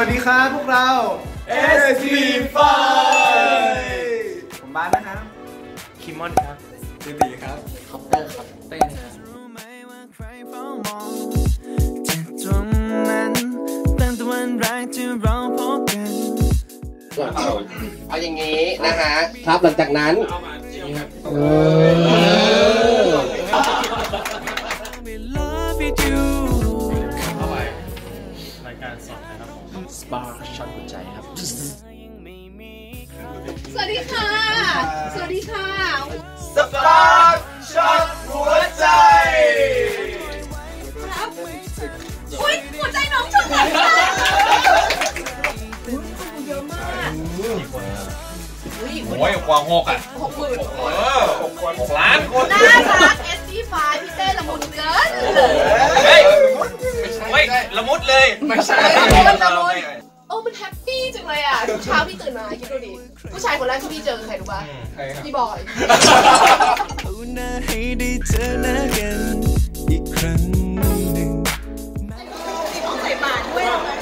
วัสดีครับพวกเรา SP5 ผมบ้านนะครับคิมมอนครับตีตีครับคอปเตอร์ครับเต้นครับรู้ไหมว่าใครเฝ้ามองจากตรงนั้นตั้งแต่วันแรกที่เราพบกันเอาอย่างนี้นะฮะครับหลังจากนั้น We สดนะครับผมสปาร์ช็อตหัวใจครับยังไม่มีใครสวัสดีค่ะ สวัสดีค่ะ สปาร์คช็อตหัวใจ ครับอุ้ยหัวใจน้องชนกันค่ะอุ้ยคนเยอะมากอุ้ยโอ้ยกว่าหกอะหกหมื่นเออหกล้านคนน่ารัก SD5 พี่เต้ละมุนเกิ ละมุดเลย ไม่ใช่ละมุนโอ้มันแฮปปี้จังเลยอะทุกเช้าพี่ตื่นมาคิดดูดิผู้ชายคนแรกที่พี่เจอคือใครรู้ป่ะพี่บอยเอาหน้าให้ได้เจอหน้ากันอีกครั้งหนึ่งต้องใส่บาตรด้วยนะ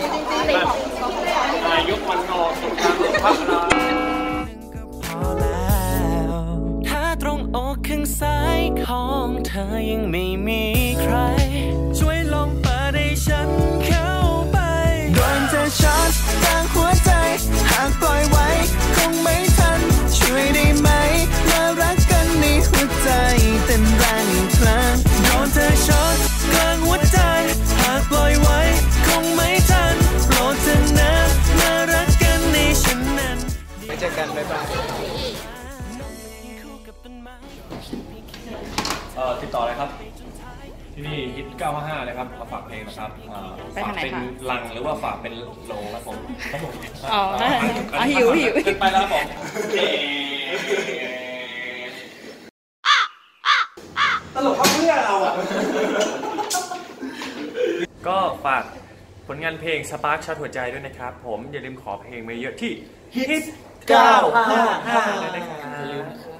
จริงๆในของของแม่อายุวันนอกสงครามพัฒนาพอแล้วถ้าตรงอกข้างซ้ายของเธอยังไม่มีใคร เจอกันบ๊ายบายเอ่อติดต่อเลยครับ ที่นี่ฮิต955เลยครับมาฝากเพลงนะครับเอ่อไปฝากทางไหนเป็นคะลังหรือว่าฝากเป็นโลครับผมครับผมอ๋อได้อ๋อหิวหิว ขึ้นไปแล้วครับผมเอ่อตลกเขาเพื่อเราอะ ก็ฝากผลงานเพลง Spark ช็อตหัวใจด้วยนะครับ ผมอย่าลืมขอเพลงมาเยอะที่ Hit 955ด้วยนะครับ